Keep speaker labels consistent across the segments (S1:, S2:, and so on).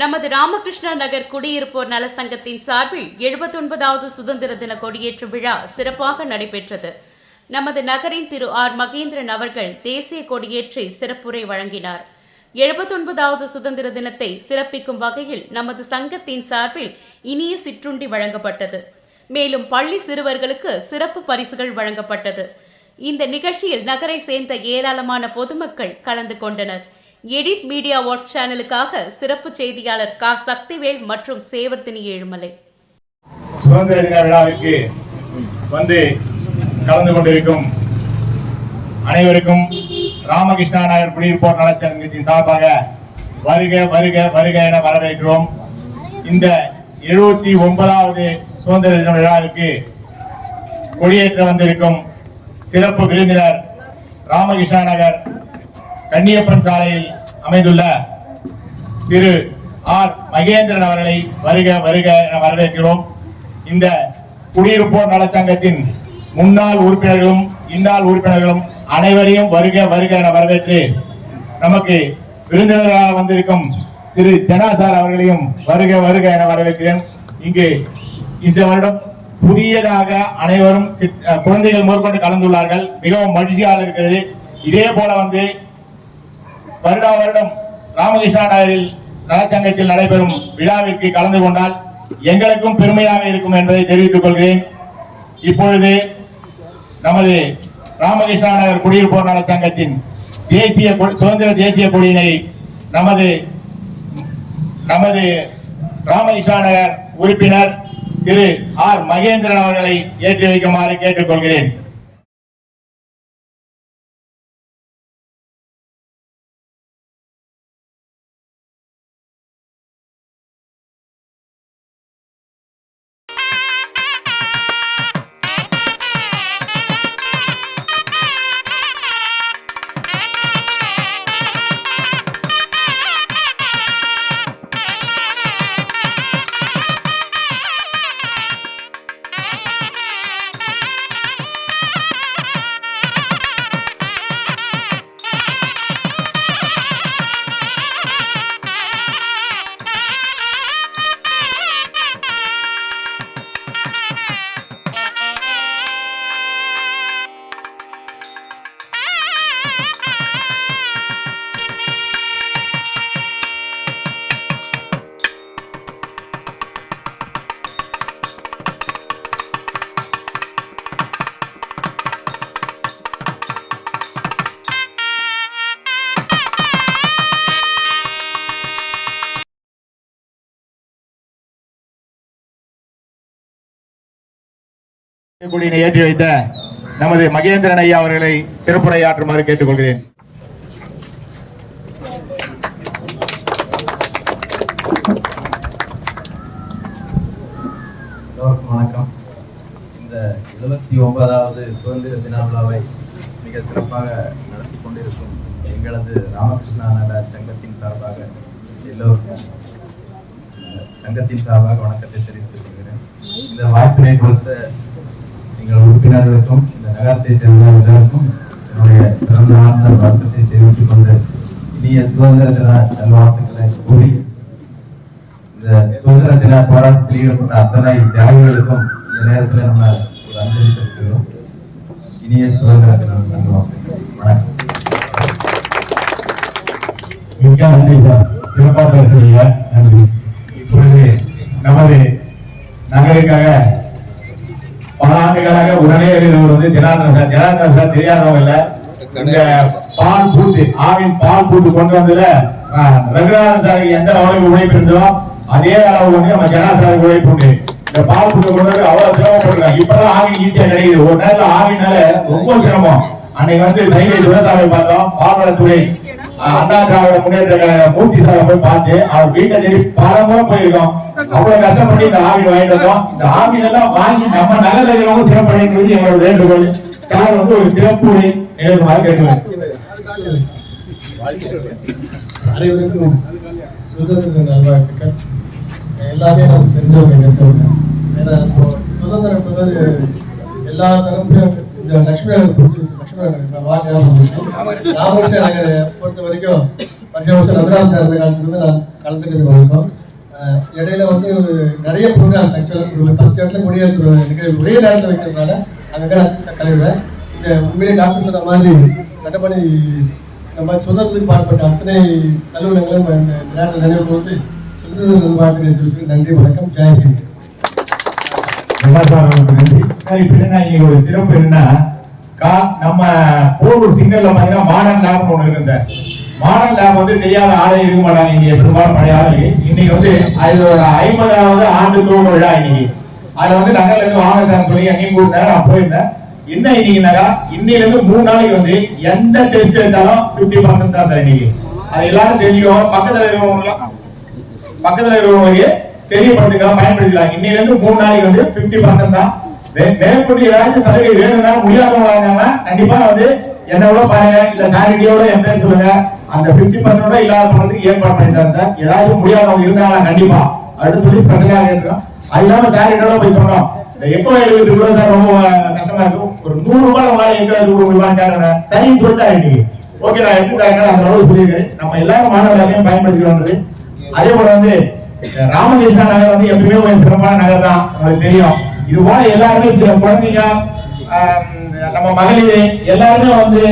S1: நமது ராமகிருஷ்ணா நகர் குடியிருப்போர் நல சங்கத்தின் சார்பில் 79வது சுதந்திர தின கொடியேற்று விழா சிறப்பாக நடைபெற்றது. நமது நகரின் திரு ஆர் மகேந்திரன் அவர்கள் தேசிய கொடியேற்றி சிறப்புரை வழங்கினார். 79வது சுதந்திர தினத்தை சிறப்பிக்கும் வகையில் நமது சங்கத்தின் சார்பில் இனிய சிற்றுண்டி வழங்கப்பட்டது. மேலும் பள்ளி சிறுவர்களுக்கு சிறப்பு பரிசுகள் வழங்கப்பட்டது. இந்த நிகழ்ச்சியில் நகரை சேர்ந்த ஏராளமான பொதுமக்கள் கலந்து கொண்டனர். எடிட் மீடியா வாட்ச் சேனலுக்காக சிறப்பு செய்தியாளர் கா. சக்திவேல் மற்றும் சேவர்த்தினி ஏழுமலை.
S2: சுதந்திர தின விழாவிற்கு வந்து கலந்து கொண்டிருக்கும் அனைவருக்கும் ராமகிருஷ்ணா நகர் குடியிருப்போர் நலச்சங்கத்தின் சார்பாக வருக வருக வருக என வரவேற்கிறோம். இந்த எழுபத்தி ஒன்பதாவது சுதந்திர தின விழாவிற்கு கொடியேற்ற வந்திருக்கும் சிறப்பு விருந்தினர் ராமகிருஷ்ணா நகர் கன்னியப்பன் சாலையில் அமைந்துள்ள திரு ஆர். மகேந்திரன் அவர்களை வருக வருக என வரவேற்கிறோம். இந்த குடியிருப்போர் நலச்சங்கத்தின் முன்னாள் உறுப்பினர்களும் இந்நாள் உறுப்பினர்களும் அனைவரையும் வருக வருக என வரவேற்று நமக்கு விருந்தினராக வந்திருக்கும் திரு ஜனாசார் அவர்களையும் வருக வருக என வரவேற்கிறேன். இங்கு இந்த வருடம் புதியதாக அனைவரும் சிற்- குழந்தைகள் முற்கொண்டு கலந்துள்ளார்கள். மிகவும் மகிழ்ச்சியாக இருக்கிறது. இதே போல வந்து வருடா வருடம் ராமகிருஷ்ணா நகரில் நலச்சங்கத்தில் நடைபெறும் விழாவிற்கு கலந்து கொண்டால் எங்களுக்கும் பெருமையாக இருக்கும் என்பதை தெரிவித்துக் கொள்கிறேன். இப்பொழுது நமது ராமகிருஷ்ணா நகர் குடியிருப்போர் நலச்சங்கத்தின் தேசிய சுதந்திர தேசிய கொடியினை நமது நமது ராமகிருஷ்ணா நகர் உறுப்பினர் திரு ஆர் மகேந்திரன் அவர்களை ஏற்றி வைக்குமாறு கேட்டுக்கொள்கிறேன். கொடியினை ஏற்றி வைத்த நமது மகேந்திரன் ஐயா அவர்களை சிறப்புரையாற்றுமாறு கேட்டுக்கொள்கிறேன்.
S3: எல்லோருக்கும் வணக்கம். இந்த எழுபத்தி ஒன்பதாவது சுதந்திர தின விழாவை மிக சிறப்பாக நடத்தி கொண்டிருக்கும் எங்களது ராமகிருஷ்ணா நகர் சங்கத்தின் சார்பாக எல்லோருக்கும் சங்கத்தின் சார்பாக வணக்கத்தை தெரிவித்துக் கொள்கிறேன். இந்த வாய்ப்பினை கொடுத்த உறுப்பினர்களுக்கும் இந்த நகரத்தை சேர்ந்த எல்லாருக்கும் என்னுடைய சிறந்த ஆழ்ந்த வணக்கத்தை தெரிவித்துக் கொண்டு இனிய சுதந்திர தின நல்வாழ்த்துக்களை கூறி இந்த சுதந்திர தின போராட்டத்தில் ஈடுபட்ட அத்தனை தியாகிகளுக்கும் இந்த நேரத்தில் நம்ம ஒரு அஞ்சலி செலுத்துகிறோம். இனிய சுதந்திர தின நல்வாழ்த்துக்கள். வணக்கம்.
S2: மிக்க நன்றி சார். சிறப்பாக பேசுறீங்க நன்றி. இப்பொழுது நமது நகருக்காக பல ஆண்டுகளாக உடனே வந்து ஜனார்தன் சார் ஜனார்தன் சார் தெரியாதவங்க இல்ல. இந்த பால் பூத்து ஆவின் பால் பூத்து கொண்டு வந்ததுல ஆஹ், ரகுநாதன் சார் எந்த அளவுக்கு உழைப்பு இருந்ததோ அதே அளவு வந்து நம்ம ஜனா உழைப்பு உண்டு. இந்த பால் பூத்து கொண்டு வந்து அவ்வளவு சிரமப்படுறாங்க இப்பதான் ஆவின் ஈஸியா கிடைக்குது. ஒரு நேரத்துல ஆவினால ரொம்ப சிரமம். அன்னைக்கு வந்து சைலேஜ் விவசாயம் பார்த்தோம் பால்வளத்துறை அண்ணா திராவிட முன்னேற்ற கழக மூர்த்தி சாரை போய் பார்த்து அவர் வீட்டை தேடி பல போயிருக்கோம். அவ்வளவு கஷ்டப்பட்டு இந்த ஆவின் வாங்கிட்டு வந்தோம் இந்த ஆவின் எல்லாம் வாங்கி நம்ம நகரில் இருக்கிறவங்க சிறப்படைங்கிறது எங்களோட வேண்டுகோள். சார் வந்து ஒரு சிறப்பு உரை நிகழ்வுமாறு கேட்டுவேன்
S4: அனைவருக்கும் சுதந்திர நல்வாழ்த்துக்கள். எல்லாமே நமக்கு தெரிஞ்சவங்க இருக்கவங்க ஏன்னா இப்போ சுதந்திரம் என்பது எல்லா தரப்பையும் இந்த லக்ஷ்மி நகர் பொறுத்து லட்சுமி பொறுத்த வரைக்கும் பஞ்ச வருஷம் ரகுராம் சார் இருந்த இருந்து நான் கலந்துக்கிறது வழக்கம் இடையில வந்து நிறைய ப்ரோக்ராம்ஸ் ஆக்சுவலாக பத்து இடத்துல முடியாது எனக்கு ஒரே நேரத்தில் வைக்கிறதுனால அங்கே கலைவிடேன் இந்த உண்மையிலே டாக்டர் சொன்ன மாதிரி கட்டப்பணி நம்ம சுதந்திரத்துக்கு பாடுபட்ட அத்தனை அலுவலகங்களும் இந்த நேரத்தில் நினைவு போது சுதந்திர நல்வாழ்த்துக்களை நன்றி வணக்கம் ஜெயஹிந்த்
S2: விமர்சனம் நன்றி சார் இப்ப என்னன்னா இங்க ஒரு சிறப்பு என்னன்னா கா நம்ம போரூர் சிங்கல்ல பாத்தீங்கன்னா மாடர்ன் லேப்னு ஒண்ணு இருக்கு சார். மாடர்ன் லேப் வந்து தெரியாத ஆளே இருக்க மாட்டாங்க. இங்க பெரும்பாலும் பழைய ஆளுங்க இன்னைக்கு வந்து அதோட ஐம்பதாவது ஆண்டு துவக்க விழா இன்னைக்கு? அதுல வந்து நகர்ல இருந்து வாங்க சார் சொல்லி அங்கேயும் கூப்பிட்டாரு. நான் போயிருந்தேன். என்ன இன்னைக்குனாக்கா இன்னையில இருந்து மூணு நாளைக்கு வந்து எந்த டெஸ்ட் எடுத்தாலும் 50% பர்சன்ட் தான் சார் இன்னைக்கு. அது எல்லாரும் தெரியும் பக்கத்துல இருக்கிறவங்க பக்கத்துல இருக்கிறவங்களுக்கு தெரியப்படுத்திக்கலாம் பயன்படுத்திக்கலாம். இன்னையில இருந்து மூணு நாளைக்கு வந்து 50% பர்சன்ட் தான் மேற்கொண்டு ஏதாச்சும் சலுகை வேணும்னா முடியாதவங்க வாங்கினாங்கன்னா கண்டிப்பா வந்து என்னோட பாருங்க. இல்ல சாரிட்டியோட என் பேர் சொல்லுங்க. அந்த 50% பர்சன்டோட இல்லாத பண்றதுக்கு ஏற்பாடு பண்ணி சார். ஏதாச்சும் முடியாதவங்க இருந்தாங்கன்னா கண்டிப்பா. அப்படின்னு சொல்லி ஸ்பெஷலா கேட்டுருக்கோம் அது இல்லாம சாரிட்டியோட போய் சொன்னோம். இந்த எக்கோ எழுபது கூட சார் ரொம்ப கஷ்டமா இருக்கும் ஒரு நூறு ரூபாய் உங்களால எக்கோ எழுபது முடியுமான்னு கேட்டேன் சரின்னு சொல்லிட்டு ஆயிடுங்க ஓகே நான் எப்படி தரேன் அந்த அளவு சொல்லியிருக்கேன் நம்ம எல்லாரும் மாணவர்களையும் பயன்படுத்திக்கிறோம் அதே போல வந்து ராமகிருஷ்ணா நகர் வந்து எப்பயுமே ஒரு சிறப்பான நகர் தான் உங்களுக்கு தெரியும். இது போல எல்லாருமே சில குழந்தைங்க நம்ம மகளிர் எல்லாருமே வந்து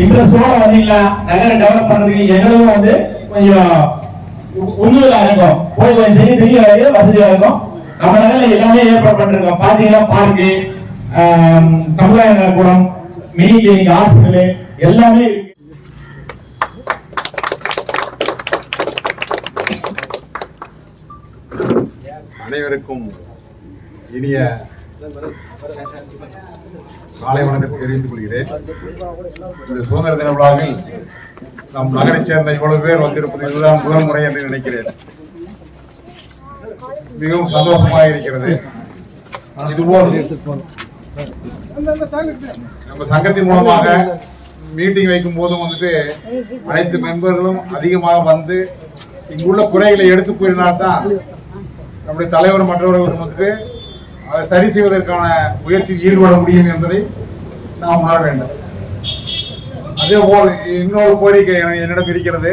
S2: இன்ட்ரெஸ்டோட வந்தீங்களா நகரை டெவலப் பண்றதுக்கு எங்களுக்கும் வந்து கொஞ்சம் உந்துதலா இருக்கும். போய் போய் செய்ய பெரிய வசதியா இருக்கும். நம்ம நகரில் எல்லாமே ஏற்பாடு பண்ணிருக்கோம். பாத்தீங்கன்னா பார்க்கு சமுதாய நலக்கூடம் மினி கிளினிக் ஹாஸ்பிட்டல் எல்லாமே
S5: அனைவருக்கும் இனிய காலை வணக்கத்தை தெரிவித்துக் கொள்கிறேன். இந்த சுதந்திர தின விழாவில் நம் நகரைச் சேர்ந்த இவ்வளவு பேர் வந்திருப்பது இதுதான் முதல் முறை என்று நினைக்கிறேன். மிகவும் சந்தோஷமாக இருக்கிறது. இதுபோல் நம்ம சங்கத்தின் மூலமாக மீட்டிங் வைக்கும் போதும் வந்துட்டு அனைத்து மெம்பர்களும் அதிகமாக வந்து இங்குள்ள குறைகளை எடுத்து போயிருந்தால்தான் நம்முடைய தலைவர் மற்றவர்கள் வந்துட்டு அதை சரி செய்வதற்கான முயற்சி ஈடுபட முடியும் என்பதை நாம் உணர வேண்டும். அதே போல் இன்னொரு கோரிக்கை என்னிடம் இருக்கிறது.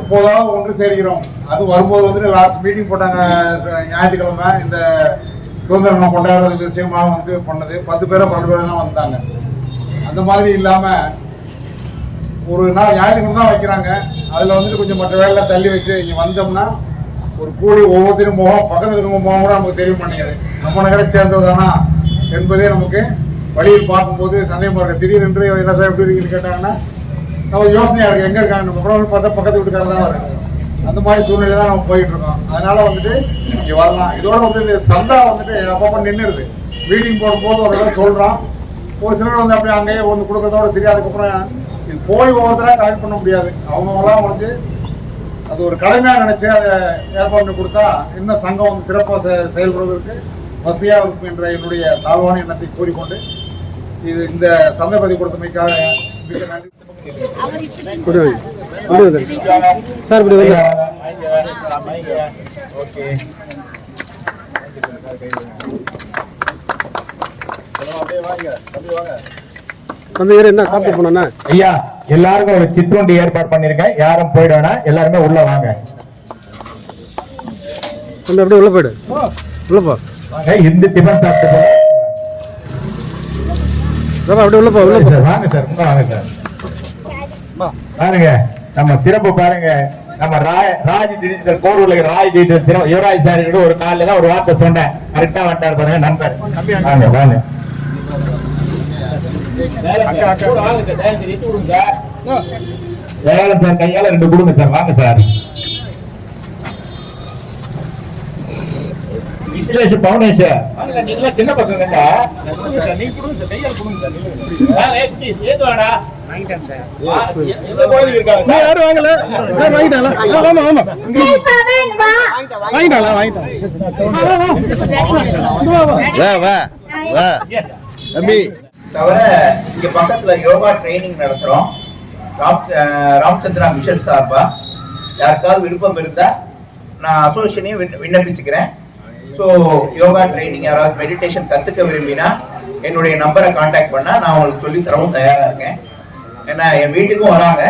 S5: எப்போதாவது ஒன்று சேர்கிறோம். அது வரும்போது வந்து லாஸ்ட் மீட்டிங் போட்டாங்க ஞாயிற்றுக்கிழமை இந்த சுதந்திர தினம் கொண்டாடுறது விஷயமாக வந்து பண்ணது. பத்து பேரை பன்னெண்டு பேரோ தான் வந்தாங்க. அந்த மாதிரி இல்லாமல் ஒரு நாள் ஞாயிற்றுக்கிழமை தான் வைக்கிறாங்க. அதில் வந்துட்டு கொஞ்சம் மற்ற வேலை தள்ளி வச்சு இங்கே வந்தோம்னா ஒரு கூலி ஒவ்வொருத்தரும் முகம் பக்கத்து இருக்கிற முகம் கூட நமக்கு தெரியும் மாட்டேங்குது. நம்ம நகரை சேர்ந்தவதானா என்பதே நமக்கு வழியில் பார்க்கும்போது சந்தேகமா இருக்கு. திடீரென்று என்ன சார் எப்படி இருக்குன்னு கேட்டாங்கன்னா நம்ம யோசனையாக இருக்குது எங்கே இருக்காங்க? நம்ம கூட பார்த்தா பக்கத்து வீட்டுக்காரர் தான் இருக்கும் அந்த மாதிரி சூழ்நிலை தான் நம்ம போயிட்டு இருக்கோம். அதனால வந்துட்டு இங்கே வரலாம். இதோட வந்து இந்த சந்தா வந்துட்டு அப்பப்போ நின்றுடுது மீட்டிங் போடும்போது ஒரு தடவை சொல்கிறான் ஒரு சிலர் வந்து அப்படியே அங்கேயே ஒன்று கொடுக்கறதோட சரியா அதுக்கப்புறம் இது போய் ஒவ்வொருத்தராக கலெக்ட் பண்ண முடியாது. அவங்களாம் வந்து அது ஒரு கடமையா நினைச்சு அதை ஏற்பாடு பண்ணி கொடுத்தா இன்னும் சங்கம் வந்து சிறப்பாக செ- செயல்படுவதற்கு வசதியாக இருக்கும் என்ற என்னுடைய தாழ்வான எண்ணத்தை கூறிக்கொண்டு இது இந்த சந்தர்ப்பத்தை கொடுத்தமைக்காக மிக நன்றி.
S2: Sir okay.
S6: தந்தையர் என்ன சாப்பிட்டு போனா
S2: ஐயா எல்லாருக்கும் ஒரு சிற்றுண்டி ஏற்பாடு பண்ணிருக்கேன். யாரும் போயிட வேணாம். எல்லாருமே உள்ள வாங்க.
S6: அப்படியே உள்ள போயிடு. உள்ள போ.
S2: வாங்க இந்த டிஃபன் சாப்பிட்டு.
S6: பாப்பா அப்படியே உள்ள போ உள்ள போ.
S2: சார் வாங்க சார் உள்ள வாங்க சார். பாருங்க நம்ம சிறப்பு பாருங்க. நம்ம ராய் ராஜ் டிஜிட்டல் கோரூர்ல இருக்கிற ராய் டிஜிட்டல் சிறப்பு யுவராஜ் சார் கிட்ட ஒரு காலையில தான் ஒரு வார்த்தை சொன்னேன். கரெக்டா வந்துட்டார் பாருங்க நண்பர். வாங்க வாங்க. தயாளன் சார் கையால ரெண்டு கொடுங்க சார். வாங்க சார். விக்னேஷ் பவுனேஷ். சின்ன பசங்க கொடுங்க சார். கையால கொடுங்க சார். வாடா.
S6: வாங்கிட்டாங்களா? வாங்கிட்டாங்களா?
S7: தம்பி.
S8: தவிர இங்க பக்கத்துல யோகா ட்ரைனிங் நடத்துறோம். ராம் ராமச்சந்திரா மிஷன் சார்பா. யாருக்காவது விருப்பம் இருந்தா நான் அசோசியேஷனையும் விண்ண- விண்ணப்பிச்சுக்கிறேன். ஸோ யோகா ட்ரைனிங் யாராவது மெடிடேஷன் கத்துக்க விரும்பினா என்னுடைய நம்பரை காண்டாக்ட் பண்ணா நான் உங்களுக்கு சொல்லி தரவும் தயாரா இருக்கேன். ஏன்னா என் வீட்டுக்கும் வராங்க.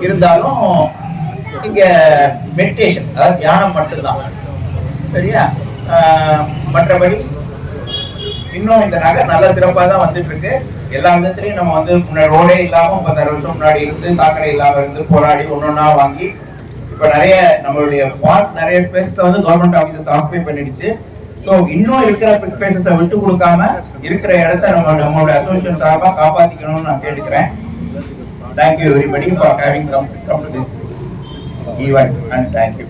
S8: இருந்தாலும் இங்க மெடிடேஷன் அதாவது தியானம் மட்டும்தான். சரியா? மற்றபடி இன்னும் இந்த நகர் நல்ல சிறப்பாக தான் வந்துட்டு இருக்கு எல்லா விதத்துலையும் நம்ம வந்து முன்னாடி ரோடே இல்லாம பத்தாறு வருஷம் முன்னாடி இருந்து சாக்கடை இல்லாம இருந்து போராடி ஒன்னொன்னா வாங்கி இப்ப நிறைய நம்மளுடைய பார்க் நிறைய ஸ்பேசஸ் வந்து கவர்மெண்ட் ஆஃபீஸஸ் ஆக்குபை பண்ணிடுச்சு. ஸோ இன்னும் இருக்கிற ஸ்பேசஸை விட்டு கொடுக்காம இருக்கிற இடத்த நம்ம நம்மளோட அசோசியேஷன் சார்பாக காப்பாத்திக்கணும்னு நான் கேட்டுக்கிறேன். Thank you everybody for having come come to this event and thank you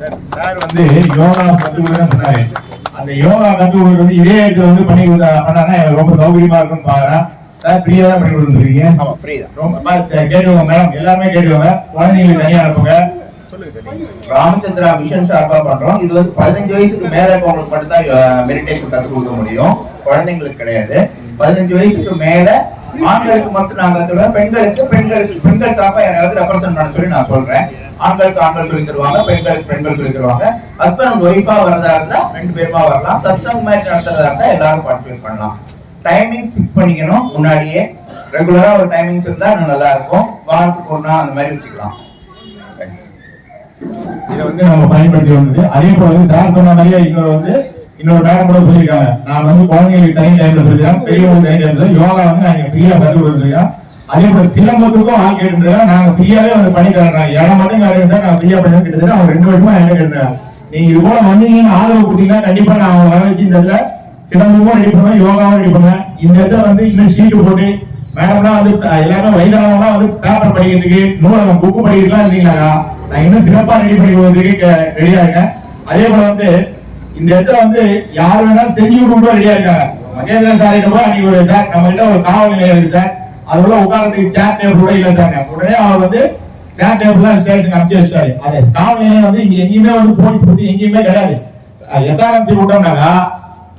S2: sir sir வந்து யோகா கத்து சொன்னாரு அந்த யோகா கத்து கொடுக்குறது வந்து இதே இடத்துல வந்து பண்ணி கொடுத்தா பண்ணாங்கன்னா எனக்கு ரொம்ப சௌகரியமா இருக்கும்னு பாக்குறேன். சார் ஃப்ரீயா தான் பண்ணி கொடுத்துருக்கீங்க?
S8: ஆமா ஃப்ரீ தான்.
S2: ரொம்ப கேட்டுக்கோங்க மேடம் எல்லாருமே கேட்டுக்கோங்க. குழந்தைங்களுக்கு தனியா அனுப்புங்க.
S8: ராமச்சந்திரா மிஷன் ஷார்ப்பா பண்றோம். இது வந்து பதினஞ்சு வயசுக்கு மேல இருக்கவங்களுக்கு மட்டும் தான் மெடிடேஷன் கத்து கொடுக்க முடியும். குழந்தைங்களுக்கு கிடையாது. பதினஞ்சு வயசுக்கு மேல ஆண்களுக்கு மட்டும் நாங்க சொல்றோம் பெண்களுக்கு பெண்களுக்கு பெண்கள் சார்பா யாராவது ரெப்ரசென்ட் பண்ண சொல்லி நான் சொல்றேன். ஆண்களுக்கு ஆண்கள் சொல்லி தருவாங்க பெண்களுக்கு பெண்கள் சொல்லி தருவாங்க. ஹஸ்பண்ட் ஒய்ஃபா வரதா இருந்தா ரெண்டு பேருமா வரலாம். சத்சங் மாதிரி நடத்துறதா இருந்தா எல்லாரும் பார்ட்டிசிபேட் பண்ணலாம். டைமிங்ஸ் ஃபிக்ஸ் பண்ணிக்கணும் முன்னாடியே. ரெகுலரா ஒரு டைமிங்ஸ் இருந்தா நல்லா இருக்கும். வாரத்துக்கு ஒரு நாள் அந்த மாதிரி வச்சுக்கலாம்.
S2: இதை வந்து நம்ம பயன்படுத்தி வந்தது. அதே போல வந்து சார் சொன்ன மாதிரியே இன்னொரு வந்து இன்னொரு மேடம் கூட சொல்லியிருக்காங்க. நான் வந்து குழந்தைங்களுக்கு தனி டைம்ல சொல்லிருக்கேன் பெரியவங்க தனி டைம்ல யோகா வந்து நாங்க ஃப்ரீயா கற்றுக் கொடுத்துருக்கோம் அதே போல சிலம்பத்துக்கும் ஆள் கேட்டுருக்கோம் நாங்க ஃப்ரீயாவே வந்து பண்ணி தரேன். இடம் மட்டும் கிடையாது சார். நான் ஃப்ரீயா பண்ணி கிட்டத்தட்ட அவங்க ரெண்டு வருஷமா என்ன கேட்டுருக்கேன் நீங்க இது போல வந்தீங்கன்னு ஆதரவு கொடுத்தீங்கன்னா கண்டிப்பா நான் அவங்க வர வச்சு இந்த சிலம்பமும் ரெடி பண்ணுவேன் யோகாவும் ரெடி பண்ணுவேன். இந்த இடத்துல வந்து இன்னும் ஷீட்டு போட்டு மேடம்லாம் வந்து எல்லாருமே எல்லாரும் வந்து பேப்பர் படிக்கிறதுக்கு நூலகம் புக்கு படிக்கிறதுலாம் இருந்தீங்களாக்கா நான் இன்னும் சிறப்பா ரெடி பண்ணி கொடுக்கறதுக்கு ரெடியா இருக்கேன். அதே போல வந்து இந்த இடத்துல வந்து யார் வேணாலும் செஞ்சு கொடுக்க ரெடியா இருக்காங்க. மகேந்திரன் சார் போய் அன்னைக்கு ஒரு சார் நம்ம கிட்ட ஒரு காவல் நிலையம் இருக்கு சார் அது உள்ள உட்கார்றதுக்கு சேர் டேபிள் கூட இல்ல சார் உடனே அவர் வந்து சேர் டேபிள்லாம் ஸ்டேட்டுக்கு அனுப்பிச்சு வச்சாரு அது காவல் நிலையம் வந்து இங்க எங்கேயுமே வந்து போலீஸ் பத்தி எங்கேயுமே கிடையாது. எஸ்ஆர்எம்சி கூட்டம்னாக்கா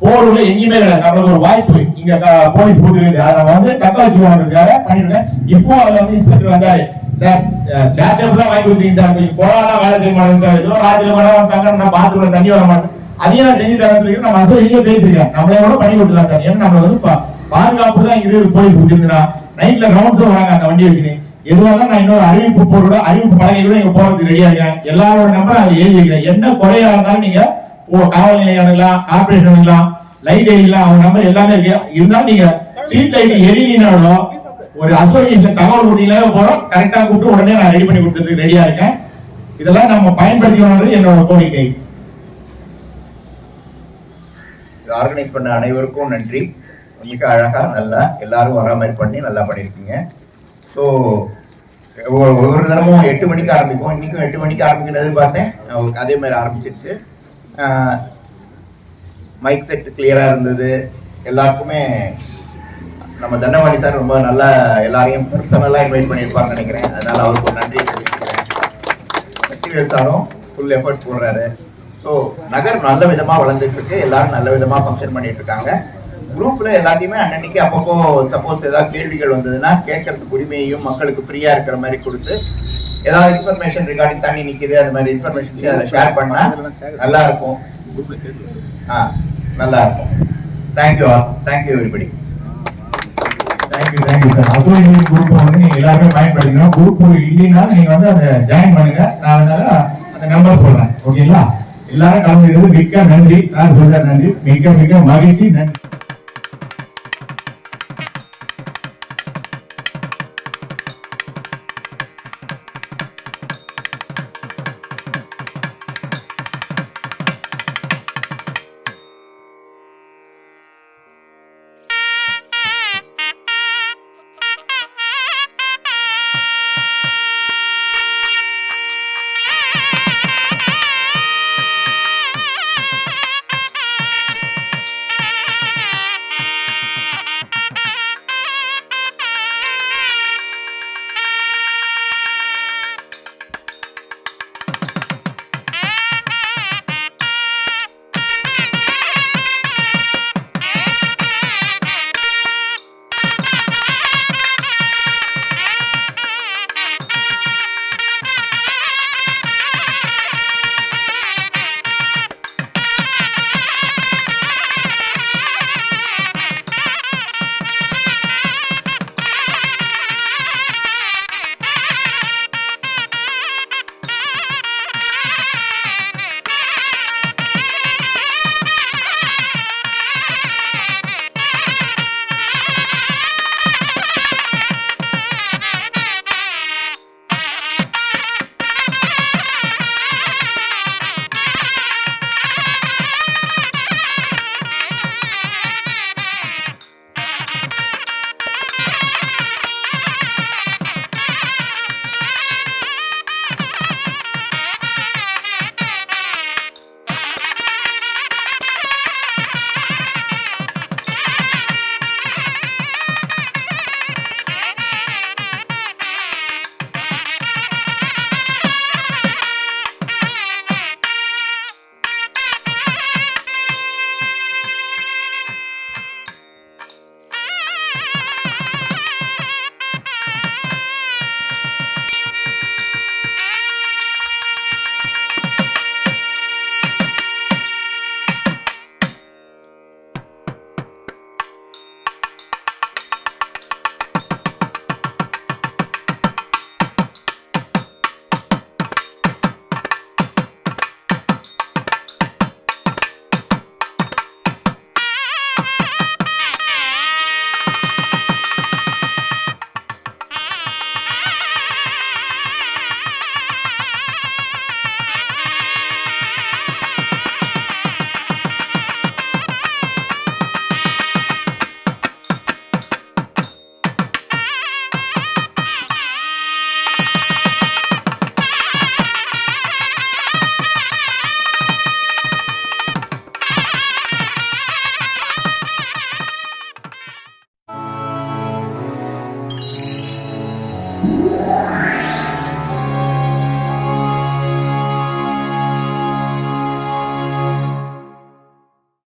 S2: போர்ல எங்கேயுமே கிடையாது. நம்மளுக்கு ஒரு வாய்ப்பு இங்க போலீஸ் அதை நம்ம வந்து தக்க வச்சுக்கோங்கிறதுக்காக பண்ணிருக்கேன் இப்போ அதுல வந்து இன்ஸ்பெக்டர் வந்தாரு. சார் சேர் டேபிள் வாங்கி கொடுத்தீங்க சார். நீங்க போனாலாம் வேலை செய்ய மாட்டேங்க சார். ஏதோ ராத்திரி மேடம் தங்க நான் பாத்ரூம்ல தண்ணி வர மாட்டேன் அதையும் நான் செஞ்சு தரேன் சொல்லி நம்ம அசோ எங்கேயோ பேசிருக்கேன் நம்மளே கூட பண்ணி கொடுத்துலாம் சார். ஏன்னா நம்ம வந்து பா- பாதுகாப்பு தான் இங்க இருக்குது போலீஸ் கொடுத்துருந்தா நைட்ல ரவுண்ட்ஸ் வராங்க அந்த வண்டி வச்சுன்னு. எதுவாக நான் இன்னொரு அறிவிப்பு போடுற அறிவிப்பு பலகை கூட இங்க போறதுக்கு ரெடியா இருக்கேன். எல்லாரோட நம்பர் அதை எழுதி வைக்கிறேன். என்ன குறையா இருந்தாலும் நீங்க ஓ காவல் நிலையம் அணுகலாம் கார்பரேஷன் அணுகலாம் லைட் எரியலாம் அவங்க நம்பர் எல்லாமே இருக்கு. இருந்தாலும் நீங்க ஸ்ட்ரீட் லைட் எரியலினாலும் ஒரு அசோசியேஷன் தகவல் கொடுத்தீங்களே போறோம். கரெக்டா கூப்பிட்டு உடனே நான் ரெடி பண்ணி கொடுத்துட்டு ரெடியா இருக்கேன். இதெல்லாம் நம்ம பயன்படுத்திக்கணும்ன்றது என்னோட கோரிக்கை.
S8: ஆர்கனைஸ் பண்ண அனைவருக்கும் நன்றி. மிக அழகா நல்லா எல்லாரும் வர மாதிரி பண்ணி நல்லா பண்ணியிருக்கீங்க ஸோ ஒவ்வொரு தினமும் எட்டு மணிக்கு ஆரம்பிக்கும் இன்னைக்கும் எட்டு மணிக்கு ஆரம்பிக்கிறது பார்த்தேன். அதே மாதிரி ஆரம்பிச்சிருச்சு. மைக் செட் கிளியரா இருந்தது. எல்லாருக்குமே நம்ம தண்டவாணி சார் ரொம்ப நல்லா எல்லாரையும் பர்சனலாக இன்வைட் பண்ணியிருப்பாருன்னு நினைக்கிறேன். அதனால அவருக்கு ஒரு நன்றி தெரிவிக்கிறேன். சக்திவேல் சாரும் ஃபுல் எஃபர்ட் போடுறாரு. ஸோ நகர் நல்ல விதமா வளர்ந்துட்டு இருக்கு. எல்லாரும் நல்ல விதமா ஃபங்க்ஷன் பண்ணிட்டு இருக்காங்க. குரூப்ல எல்லாத்தையுமே அன்னன்னைக்கு அப்பப்போ சப்போஸ் ஏதாவது கேள்விகள் வந்ததுன்னா கேட்கறதுக்கு உரிமையையும் மக்களுக்கு ஃப்ரீயா இருக்கிற மாதிரி கொடுத்து ஏதாவது இன்ஃபர்மேஷன் ரிகார்டிங் தண்ணி நிக்குது அந்த மாதிரி இன்ஃபர்மேஷன் அதில் ஷேர் பண்ணா நல்லா இருக்கும். ஆ நல்லா இருக்கும். Thank you thank you everybody
S2: thank you thank you sir association group வந்து நீங்க எல்லாருமே பயன்படுத்திக்கணும் குரூப் இல்லைன்னா நீங்க வந்து அதை ஜாயின் பண்ணுங்க நான் அதனால அந்த நம்பர் சொல்றேன் ஓகேங்களா எல்லாரும் கலந்துக்கிறது மிக்க நன்றி சார் சொல்ற நன்றி மிக மிக மகிழ்ச்சி நன்றி